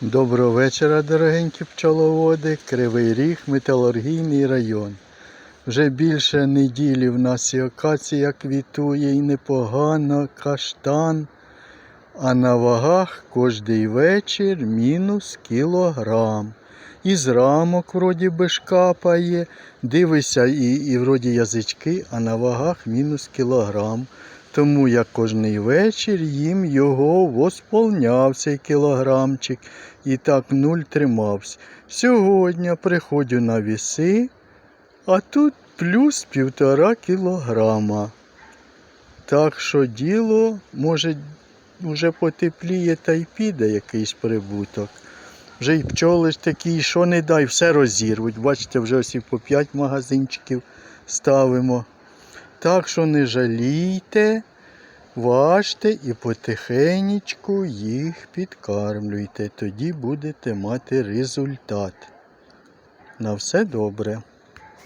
Доброго вечора, дорогенькі пчеловоди. Кривий Ріг, металургійний район. Вже більше неділі в нас і акація квітує, і непогано, каштан. А на вагах кожний вечір мінус кілограм. Із рамок вроді би шкапає, дивися, і, і вроді язички, а на вагах мінус кілограм. Тому я кожний вечір їм його восполняв кілограмчик і так нуль тримався. Сьогодні приходжу на віси, а тут плюс півтора кілограма. Так що діло, може, вже потепліє та й піде якийсь прибуток. Вже й пчоли ж такі, що не дай, все розірвуть. Бачите, вже ось і по 5 магазинчиків ставимо. Так що не жалійте, важте і потихенечку їх підкармлюйте. Тоді будете мати результат. На все добре.